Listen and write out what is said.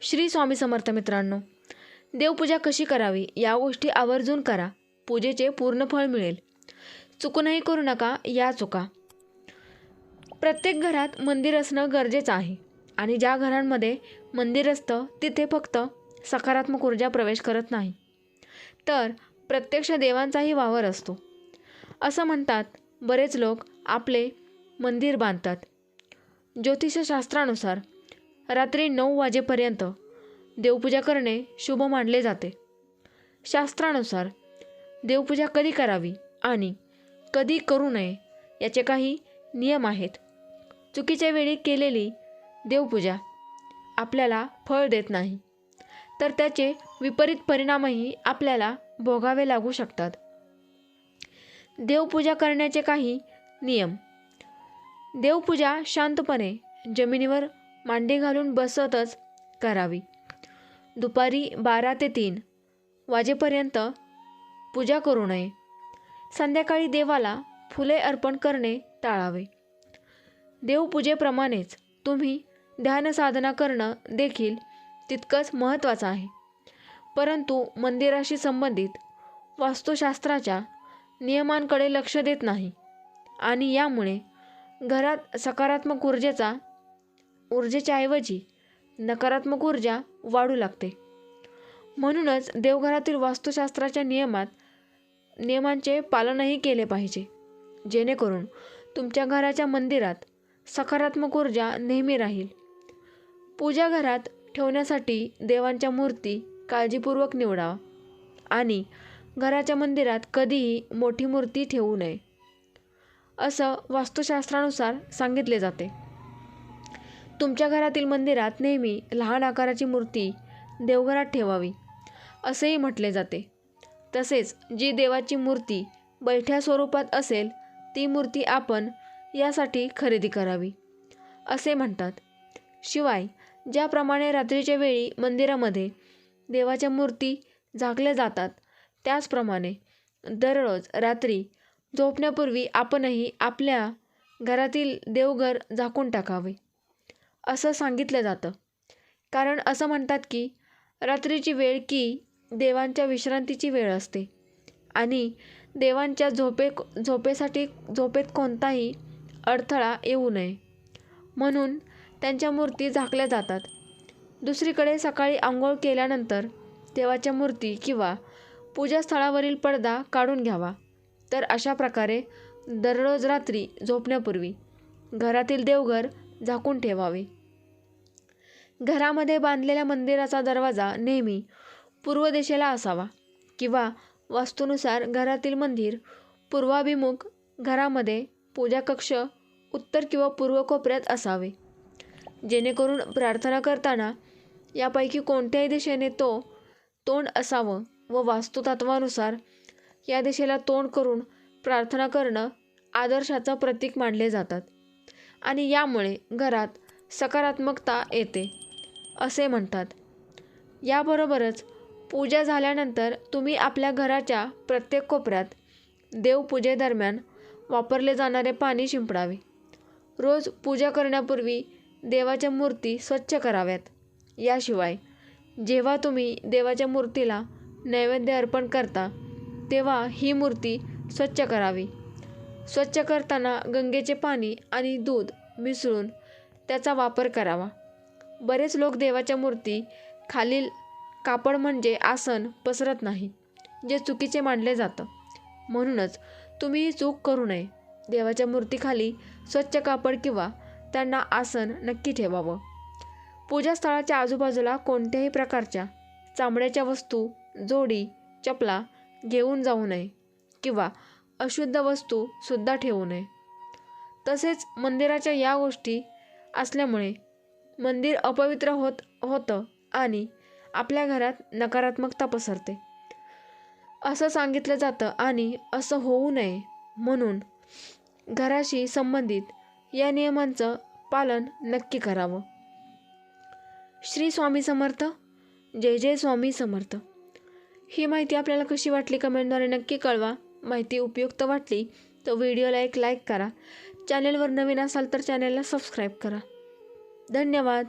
श्री स्वामी समर्थ मित्रांनो देवपूजा कशी करावी या गोष्टी आवर्जून करा. पूजेचे पूर्ण फळ मिळेल. चुकूनही करू नका या चुका. प्रत्येक घरात मंदिर असणं गरजेचं आहे आणि ज्या घरांमध्ये मंदिर असतं तिथे फक्त सकारात्मक ऊर्जा प्रवेश करत नाही. तर प्रत्यक्ष देवांचाही वावर असतो. असं म्हणतात बरेच लोक आपले मंदिर बांधतात. ज्योतिषशास्त्रानुसार रात्री नऊ वाजेपर्यंत देवपूजा करणे शुभ मानले जाते. शास्त्रानुसार देवपूजा कधी करावी आणि कधी करू नये याचे काही नियम आहेत. चुकीच्या वेळी केलेली देवपूजा आपल्याला फळ देत नाही. तर त्याचे विपरीत परिणामही आपल्याला भोगावे लागू शकतात. देवपूजा करण्याचे काही नियम. देवपूजा शांतपणे जमिनीवर मांडी घालून बसतच करावी. दुपारी बारा ते तीन वाजेपर्यंत पूजा करू नये. संध्याकाळी देवाला फुले अर्पण करणे टाळावे. देवपूजेप्रमाणेच तुम्ही ध्यानसाधना करणं देखील तितकंच महत्त्वाचं आहे. परंतु मंदिराशी संबंधित वास्तुशास्त्राच्या नियमांकडे लक्ष देत नाही आणि यामुळे घरात सकारात्मक ऊर्जेचा ऊर्जेच्या ऐवजी नकारात्मक ऊर्जा वाढू लागते. म्हणूनच देवघरातील वास्तुशास्त्राच्या नियमात नियमांचे पालनही केले पाहिजे. जेणेकरून तुमच्या घराच्या मंदिरात सकारात्मक ऊर्जा नेहमी राहील. पूजा घरात ठेवण्यासाठी देवांच्या मूर्ती काळजीपूर्वक निवडावा आणि घराच्या मंदिरात कधीही मोठी मूर्ती ठेवू नये असं वास्तुशास्त्रानुसार सांगितले जाते. तुमच्या घरातील मंदिरात नेहमी लहान आकाराची मूर्ती देवघरात ठेवावी असेही म्हटले जाते. तसेच जी देवाची मूर्ती बैठ्या स्वरूपात असेल ती मूर्ती आपण यासाठी खरेदी करावी असे म्हणतात. शिवाय ज्याप्रमाणे रात्रीच्या वेळी मंदिरामध्ये देवाच्या मूर्ती झाकल्या जातात त्याचप्रमाणे दररोज रात्री झोपण्यापूर्वी आपणही आपल्या घरातील देवघर झाकून टाकावे. असं सांगितलं जातं. कारण असं म्हणतात की रात्रीची वेळ की देवांच्या विश्रांतीची वेळ असते. आणि देवांच्या झोपे झोपेसाठी झोपेत कोणताही अडथळा येऊ नये. म्हणून त्यांच्या मूर्ती झाकल्या जातात. दुसरीकडे सकाळी आंघोळ केल्यानंतर देवाच्या मूर्ती किंवा पूजास्थळावरील पडदा काढून घ्यावा. तर अशा प्रकारे दररोज रात्री झोपण्यापूर्वी घरातील देवघर झाकून ठेवावे. घरामध्ये बांधलेल्या मंदिराचा दरवाजा नेहमी पूर्व दिशेला असावा किंवा वास्तूनुसार घरातील मंदिर पूर्वाभिमुख घरामध्ये पूजा कक्ष उत्तर किंवा पूर्व कोपऱ्यात असावे. जेणेकरून प्रार्थना करताना यापैकी कोणत्याही दिशेने तो तोंड असावं व वास्तुतत्वानुसार या दिशेला तोंड करून प्रार्थना करणं आदर्शाचं प्रतीक मानले जातात. आणि यामुळे घरात सकारात्मकता येते असे म्हणतात. याबरोबरच पूजा झाल्यानंतर तुम्ही आपल्या घराच्या प्रत्येक कोपऱ्यात देवपूजेदरम्यान वापरले जाणारे पाणी शिंपडावे. रोज पूजा करण्यापूर्वी देवाच्या मूर्ती स्वच्छ कराव्यात. याशिवाय जेव्हा तुम्ही देवाच्या मूर्तीला नैवेद्य अर्पण करता तेव्हा ही मूर्ती स्वच्छ करावी. स्वच्छ करताना गंगेचे पाणी आणि दूध मिसळून त्याचा वापर करावा. बरेच लोक देवाच्या मूर्ती खालील कापड म्हणजे आसन पसरत नाही जे चुकीचे मानले जातं. म्हणूनच तुम्ही ही चूक करू नये. देवाच्या मूर्तीखाली स्वच्छ कापड किंवा त्यांना आसन नक्की ठेवावं. पूजास्थळाच्या आजूबाजूला कोणत्याही प्रकारच्या चामड्याच्या वस्तू जोडी चपला घेऊन जाऊ नये किंवा अशुद्ध वस्तूसुद्धा ठेवू नये. तसेच मंदिराच्या या गोष्टी असल्यामुळे मंदिर अपवित्र होत होतं आणि आपल्या घरात नकारात्मकता पसरते. असं सांगितलं जातं आणि असं होऊ नये म्हणून घराशी संबंधित या नियमांचं पालन नक्की करावं. श्री स्वामी समर्थ. जय जय स्वामी समर्थ. ही माहिती आपल्याला कशी वाटली कमेंटद्वारे नक्की कळवा. माहिती उपयुक्त वाटली तर व्हिडिओला एक लाईक करा. चॅनेलवर नवीन असाल तर चॅनेलला सबस्क्राईब करा. धन्यवाद.